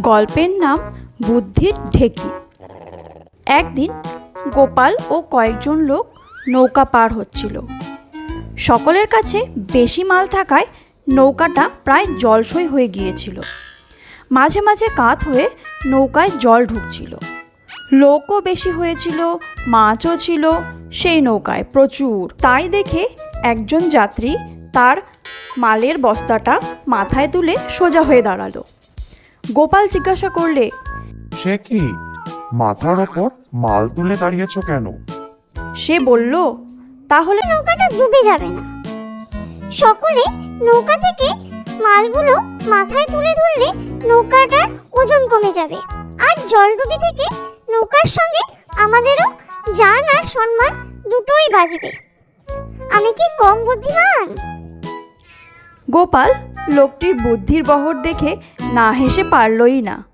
গল্পের নাম বুদ্ধির ঢেকি। একদিন গোপাল ও কয়েকজন লোক নৌকা পার হচ্ছিল। সকলের কাছে বেশি মাল থাকায় নৌকাটা প্রায় জলসই হয়ে গিয়েছিল। মাঝে মাঝে কাত হয়ে নৌকায় জল ঢুকছিল। লোকও বেশি হয়েছিল, মাছও ছিল, সেই নৌকায় প্রচুর। তাই দেখে একজন যাত্রী তার মালের বস্তাটা মাথায় তুলে সোজা হয়ে দাঁড়াল। গোপাল জিজ্ঞাসা করলে সে কি? মাথার ওপর মাল তুলে দাঁড়িয়েছ কেন? সে বলল তাহলে নৌকাটা ডুবে যাবে না। সকলে নৌকা থেকে মালগুলো মাথায় তুলে ধরলে নৌকাটার ওজন কমে যাবে। আর জলডুবি থেকে নৌকার সঙ্গে আমাদেরও জান আর সম্মান দুটোই বাঁচবে আমি কি কম বুদ্ধিমান? গোপাল লোকটির বুদ্ধির বহর দেখে না হেসে পারলই না।